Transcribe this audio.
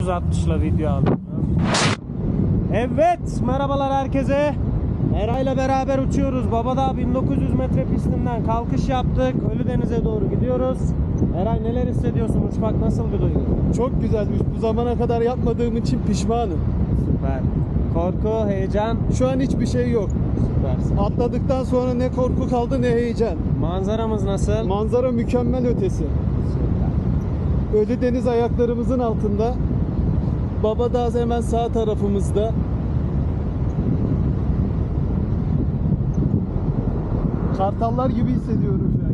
360'la video alıyorum. Evet, merhabalar herkese. Eray'la beraber uçuyoruz. Babadağ 1900 metre pistinden kalkış yaptık. Ölüdeniz'e doğru gidiyoruz. Eray neler hissediyorsun? Uçmak nasıl bir duygu? Çok güzelmiş. Bu zamana kadar yapmadığım için pişmanım. Süper. Korku, heyecan, Şu an hiçbir şey yok. süpersin. Atladıktan sonra ne korku kaldı ne heyecan. Manzaramız nasıl? Manzara mükemmel ötesi. Süper. Ölü deniz ayaklarımızın altında. Babadağ hemen sağ tarafımızda. Kartallar gibi hissediyorum